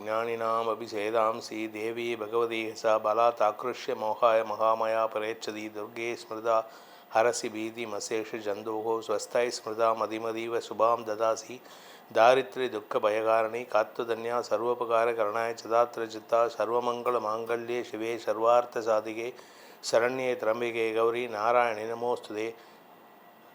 ஞானினாம் அபிஷேதாம்சி தேவி பகவதி ச பலா தாக்ருஷ்ய மோகாய மகாமயா பரேச்சதி துர்கே ஸ்மிருதா ஹரசி பீதி மசேஷு ஜந்தோகோ ஸ்வஸ்தாய் ஸ்மிருதா மதிமதீவ சுபாம் ததாசி தாரித்ரி துக்க பயகாரணி காத்துதன்யா சர்வோபகார கருணாய சதாத்திர சர்வமங்கள மாங்கல்யே சிவே சர்வார்த்த சாதிகே சரண்யே திரம்பிகே கௌரி நாராயணி நமோஸ்துதே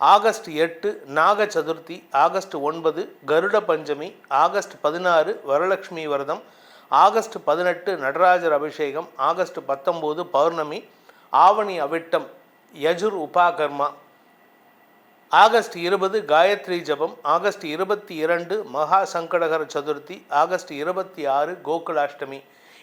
ஆகஸ்ட் எட்டு நாக சதுர்த்தி ஆகஸ்ட் ஒன்பது கருட பஞ்சமி ஆகஸ்ட் பதினாறு வரலட்சுமி விரதம் ஆகஸ்ட் பதினெட்டு நடராஜர் அபிஷேகம் ஆகஸ்ட் பத்தொம்போது பௌர்ணமி ஆவணி அவிட்டம் யஜுர் உபாகர்மா. ஆகஸ்ட் இருபது காயத்ரி ஜபம் ஆகஸ்ட் இருபத்தி இரண்டு மகா சங்கடகர சதுர்த்தி ஆகஸ்ட் இருபத்தி ஆறு கோகுலாஷ்டமி.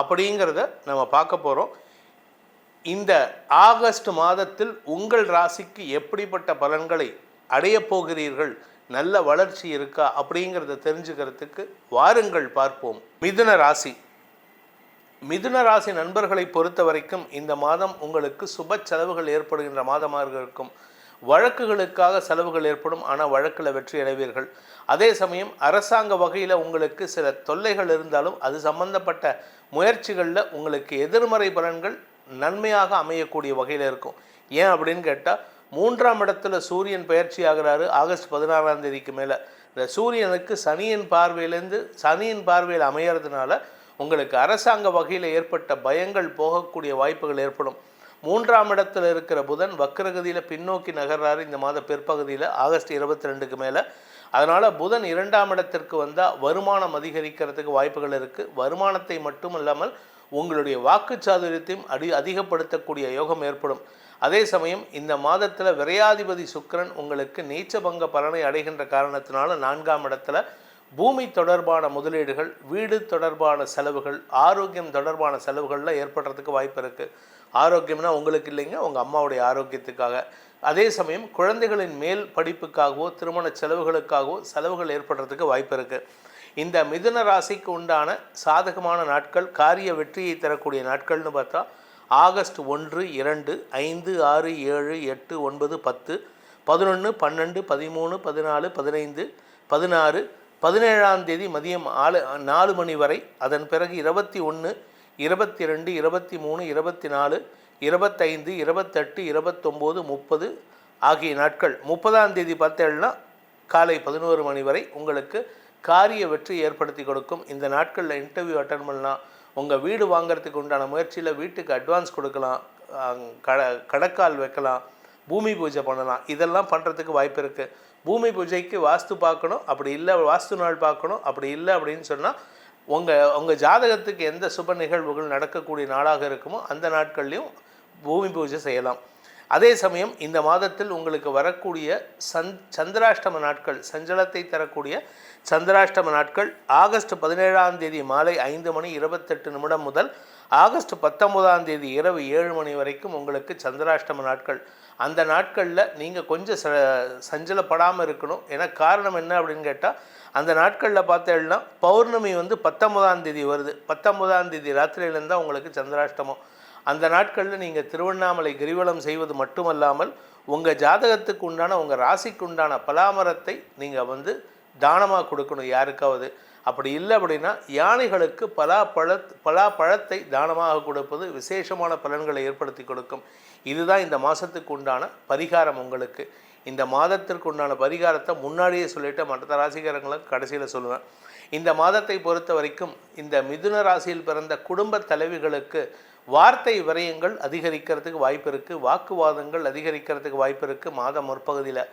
அப்படிங்கிறத நம்ம பார்க்க போகிறோம் இந்த ஆகஸ்ட் மாதத்தில் உங்கள் ராசிக்கு எப்படிப்பட்ட பலன்களை அடையப் போகிறீர்கள்? நல்ல வளர்ச்சி இருக்கா? அப்படிங்கிறத தெரிஞ்சுக்கிறதுக்கு வாருங்கள் பார்ப்போம். மிதுன ராசி. மிதுன ராசி நண்பர்களை பொறுத்த வரைக்கும் இந்த மாதம் உங்களுக்கு சுப செலவுகள் ஏற்படுகின்ற மாதமாக இருக்கும். வழக்குகளுக்காக செலவுகள் ஏற்படும் ஆனால் வழக்கில் வெற்றி அடைவீர்கள். அதே சமயம் அரசாங்க வகையில் உங்களுக்கு சில தொல்லைகள் இருந்தாலும் அது சம்பந்தப்பட்ட முயற்சிகளில் உங்களுக்கு எதிர்மறை பலன்கள் நன்மையாக அமையக்கூடிய வகையில் இருக்கும். ஏன் அப்படின்னு கேட்டால் மூன்றாம் இடத்துல சூரியன் பயிற்சி ஆகிறாரு ஆகஸ்ட் பதினாறாம் தேதிக்கு மேலே. இந்த சூரியனுக்கு சனியின் பார்வையிலேருந்து சனியின் பார்வையில் அமையறதுனால உங்களுக்கு அரசாங்க வகையில் ஏற்பட்ட பயங்கள் போகக்கூடிய வாய்ப்புகள் ஏற்படும். மூன்றாம் இடத்தில் இருக்கிற புதன் வக்கரகதியில் பின்னோக்கி நகர்றாரு இந்த மாத பிற்பகுதியில் ஆகஸ்ட் இருபத்தி ரெண்டுக்கு மேலே. அதனால் புதன் இரண்டாம் இடத்திற்கு வந்தால் வருமானம் அதிகரிக்கிறதுக்கு வாய்ப்புகள் இருக்குது வருமானத்தை மட்டும் இல்லாமல் உங்களுடைய வாக்குச்சாதுரியத்தையும் அடி அதிகப்படுத்தக்கூடிய யோகம் ஏற்படும். அதே சமயம் இந்த மாதத்தில் விரையாதிபதி சுக்கிரன் உங்களுக்கு நீச்சபங்க பலனை அடைகின்ற காரணத்தினால நான்காம் இடத்துல பூமி தொடர்பான முதலீடுகள் வீடு தொடர்பான செலவுகள் ஆரோக்கியம் தொடர்பான செலவுகளில் ஏற்படுறதுக்கு வாய்ப்பு இருக்குது ஆரோக்கியம்னா உங்களுக்கு இல்லைங்க உங்கள் அம்மாவுடைய ஆரோக்கியத்துக்காக. அதே சமயம் குழந்தைகளின் மேல் படிப்புக்காகவோ திருமண செலவுகளுக்காகவோ செலவுகள் ஏற்படுறதுக்கு வாய்ப்பு இருக்குது இந்த மிதுன ராசிக்கு உண்டான சாதகமான நாட்கள் காரிய வெற்றியை தரக்கூடிய நாட்கள்னு பார்த்தா ஆகஸ்ட் ஒன்று இரண்டு ஐந்து ஆறு ஏழு எட்டு ஒன்பது பத்து பதினொன்று பன்னெண்டு பதிமூணு பதினாலு பதினைந்து பதினாறு பதினேழாம் தேதி மதியம் ஆளு நாலு மணி வரை அதன் பிறகு இருபத்தி ஒன்று இருபத்தி ரெண்டு இருபத்தி மூணு இருபத்தி நாலு இருபத்தைந்து இருபத்தெட்டு இருபத்தொம்போது முப்பது ஆகிய நாட்கள். முப்பதாம் தேதி பார்த்தேன்னா காலை பதினோரு மணி வரை உங்களுக்கு காரிய வெற்றி ஏற்படுத்தி கொடுக்கும். இந்த நாட்களில் இன்டர்வியூ அட்டன் பண்ணலாம். உங்கள் வீடு வாங்கிறதுக்கு உண்டான முயற்சியில் வீட்டுக்கு அட்வான்ஸ் கொடுக்கலாம். கட கடக்கால் வைக்கலாம். பூமி பூஜை பண்ணலாம். இதெல்லாம் பண்ணுறதுக்கு வாய்ப்பு இருக்குது பூமி பூஜைக்கு வாஸ்து பார்க்கணும் அப்படி இல்லை வாஸ்து நாள் பார்க்கணும் அப்படி இல்லை அப்படின்னு சொன்னால் உங்கள் உங்கள் ஜாதகத்துக்கு எந்த சுப நிகழ்வுகள் நடக்கக்கூடிய நாளாக இருக்குமோ அந்த நாட்கள்லையும் பூமி பூஜை செய்யலாம். அதே சமயம் இந்த மாதத்தில் உங்களுக்கு வரக்கூடிய சந் சந்திராஷ்டம நாட்கள் சஞ்சலத்தை தரக்கூடிய சந்திராஷ்டம நாட்கள் ஆகஸ்ட் பதினேழாம் தேதி மாலை ஐந்து மணி இருபத்தெட்டு நிமிடம் முதல் ஆகஸ்ட் பத்தொன்பதாம் தேதி இரவு ஏழு மணி வரைக்கும் உங்களுக்கு சந்திராஷ்டம நாட்கள். அந்த நாட்களில் நீங்கள் கொஞ்சம் ச சஞ்சலப்படாமல் இருக்கணும். ஏன்னா காரணம் என்ன அப்படின்னு கேட்டால் அந்த நாட்களில் பார்த்தேன்னா பௌர்ணமி வந்து பத்தொன்பதாம் தேதி வருது. பத்தொன்பதாம் தேதி ராத்திரியிலேருந்து தான் உங்களுக்கு சந்திராஷ்டமம். அந்த நாட்களில் நீங்கள் திருவண்ணாமலை கிரிவலம் செய்வது மட்டுமல்லாமல் உங்கள் ஜாதகத்துக்கு உண்டான உங்கள் ராசிக்கு உண்டான பலாமரத்தை நீங்கள் வந்து தானமாக கொடுக்கணும் யாருக்காவது. அப்படி இல்லை அப்படின்னா யானைகளுக்கு பலா பலாப்பழத்தை பலா பழத்தை தானமாக கொடுப்பது விசேஷமான பலன்களை ஏற்படுத்தி கொடுக்கும். இதுதான் இந்த மாதத்துக்கு உண்டான பரிகாரம் உங்களுக்கு. இந்த மாதத்திற்கு உண்டான பரிகாரத்தை முன்னாடியே சொல்லிட்டு மற்ற ராசிக்காரங்களுக்கு கடைசியில் சொல்லுவேன். இந்த மாதத்தை பொறுத்த வரைக்கும் இந்த மிதுன ராசியில் பிறந்த குடும்ப தலைவிகளுக்கு வார்த்தை விரயங்கள் அதிகரிக்கிறதுக்கு வாய்ப்பு இருக்குது வாக்குவாதங்கள் அதிகரிக்கிறதுக்கு வாய்ப்பு இருக்குது மாத முற்பகுதியில்.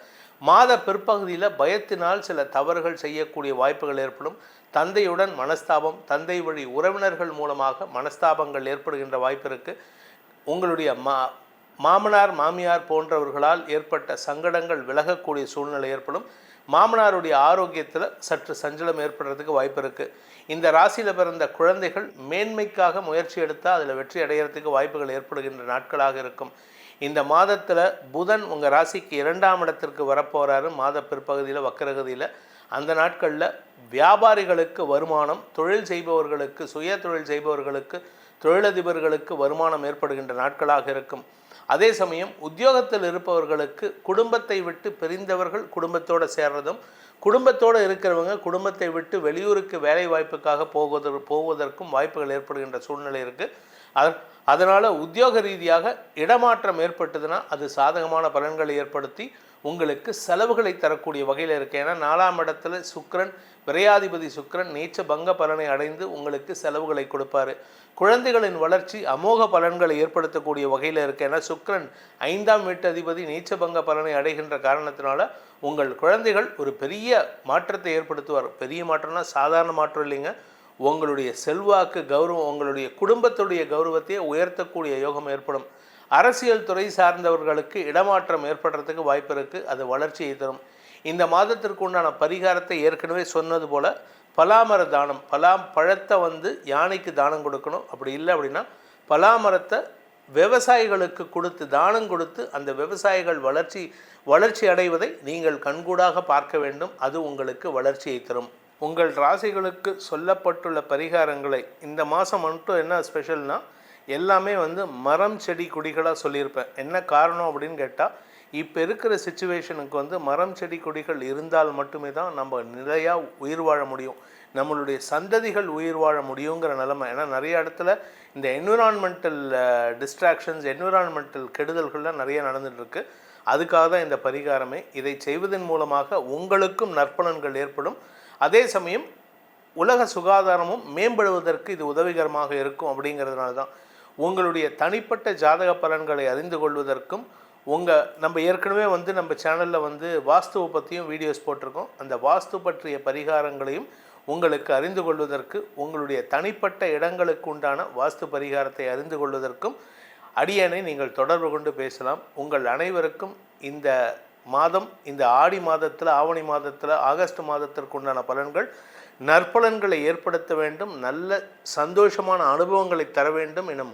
மாத பிற்பகுதியில் பயத்தினால் சில தவறுகள் செய்யக்கூடிய வாய்ப்புகள் ஏற்படும். தந்தையுடன் மனஸ்தாபம் தந்தை வழி உறவினர்கள் மூலமாக மனஸ்தாபங்கள் ஏற்படுகின்ற வாய்ப்பு இருக்குது உங்களுடைய மா மாமனார் மாமியார் போன்றவர்களால் ஏற்பட்ட சங்கடங்கள் விலகக்கூடிய சூழ்நிலை ஏற்படும். மாமனாருடைய ஆரோக்கியத்தில் சற்று சஞ்சலம் ஏற்படுறதுக்கு வாய்ப்பு இருக்குது இந்த ராசியில் பிறந்த குழந்தைகள் மேன்மைக்காக முயற்சி எடுத்தால் அதில் வெற்றி அடையிறதுக்கு வாய்ப்புகள் ஏற்படுகின்ற நாட்களாக இருக்கும். இந்த மாதத்தில் புதன் உங்கள் ராசிக்கு இரண்டாம் இடத்திற்கு வரப்போகிறாரு மாத பிற்பகுதியில் வக்கரகதியில். அந்த நாட்களில் வியாபாரிகளுக்கு வருமானம் தொழில் செய்பவர்களுக்கு சுய தொழில் செய்பவர்களுக்கு தொழிலதிபர்களுக்கு வருமானம் ஏற்படுகின்ற நாட்களாக இருக்கும். அதே சமயம் உத்தியோகத்தில் இருப்பவர்களுக்கு குடும்பத்தை விட்டு பிரிந்தவர்கள் குடும்பத்தோடு சேர்றதும் குடும்பத்தோடு இருக்கிறவங்க குடும்பத்தை விட்டு வெளியூருக்கு வேலை வாய்ப்புக்காக போவதற்கு போவதற்கும் வாய்ப்புகள் ஏற்படுகின்ற சூழ்நிலை இருக்குது அதனால் உத்தியோக ரீதியாக இடமாற்றம் ஏற்பட்டதுன்னா அது சாதகமான பலன்களை ஏற்படுத்தி உங்களுக்கு செலவுகளை தரக்கூடிய வகையில் இருக்கு. ஏன்னா நாலாம் இடத்துல சுக்கிரன் விரையாதிபதி சுக்கிரன் நீச்ச பங்க பலனை அடைந்து உங்களுக்கு செலவுகளை கொடுப்பாரு. குழந்தைகளின் வளர்ச்சி அமோக பலன்களை ஏற்படுத்தக்கூடிய வகையில் இருக்கு. ஏன்னா சுக்கரன் ஐந்தாம் வீட்டு அதிபதி நீச்சபங்க பலனை அடைகின்ற காரணத்தினால உங்கள் குழந்தைகள் ஒரு பெரிய மாற்றத்தை ஏற்படுத்துவார். பெரிய மாற்றம்னா சாதாரண மாற்றம் இல்லைங்க. உங்களுடைய செல்வாக்கு கௌரவம் உங்களுடைய குடும்பத்துடைய கௌரவத்தையே உயர்த்தக்கூடிய யோகம் ஏற்படும். அரசியல் துறை சார்ந்தவர்களுக்கு இடமாற்றம் ஏற்படுறதுக்கு வாய்ப்பு இருக்குது அது வளர்ச்சியை தரும். இந்த மாதத்திற்கு உண்டான பரிகாரத்தை ஏற்கனவே சொன்னது போல் பலாமர தானம் பலா பழத்தை வந்து யானைக்கு தானம் கொடுக்கணும். அப்படி இல்லை அப்படின்னா பலாமரத்தை விவசாயிகளுக்கு கொடுத்து தானம் கொடுத்து அந்த விவசாயிகள் வளர்ச்சி வளர்ச்சி அடைவதை நீங்கள் கண்கூடாக பார்க்க வேண்டும். அது உங்களுக்கு வளர்ச்சியை தரும். உங்கள் ராசிகளுக்கு சொல்லப்பட்டுள்ள பரிகாரங்களை இந்த மாதம் மட்டும் என்ன ஸ்பெஷல்னால் எல்லாமே வந்து மரம் செடி கொடிகளாக சொல்லியிருப்பேன். என்ன காரணம் அப்படின்னு கேட்டால் இப்போ இருக்கிற சுச்சுவேஷனுக்கு வந்து மரம் செடி கொடிகள் இருந்தால் மட்டுமே தான் நம்ம நிலையாக உயிர் வாழ முடியும். நம்மளுடைய சந்ததிகள் உயிர் வாழ முடியுங்கிற நிலைமை. ஏன்னா நிறைய இடத்துல இந்த என்விரான்மெண்டல் டிஸ்ட்ராக்ஷன்ஸ் என்விரான்மெண்டல் கெடுதல்கள்லாம் நிறைய நடந்துகிட்ருக்கு அதுக்காக தான் இந்த பரிகாரமே. இதை செய்வதன் மூலமாக உங்களுக்கும் நற்பலன்கள் ஏற்படும். அதே சமயம் உலக சுகாதாரமும் மேம்படுவதற்கு இது உதவிகரமாக இருக்கும் அப்படிங்கிறதுனால தான் உங்களுடைய தனிப்பட்ட ஜாதக பலன்களை அறிந்து கொள்வதற்கும் உங்கள் நம்ம ஏற்கனவே வந்து நம்ம சேனலில் வந்து வாஸ்துவை பற்றியும் வீடியோஸ் போட்டிருக்கோம். அந்த வாஸ்து பற்றிய பரிகாரங்களையும் உங்களுக்கு அறிந்து கொள்வதற்கு உங்களுடைய தனிப்பட்ட இடங்களுக்கு உண்டான வாஸ்து பரிகாரத்தை அறிந்து கொள்வதற்கும் அடியனை நீங்கள் தொடர்பு கொண்டு பேசலாம். உங்கள் அனைவருக்கும் இந்த மாதம் இந்த ஆடி மாதத்தில் ஆவணி மாதத்தில் ஆகஸ்ட் மாதத்திற்கு உண்டான பலன்கள் நற்பலன்களை ஏற்படுத்த வேண்டும் நல்ல சந்தோஷமான அனுபவங்களை தர வேண்டும் எனும்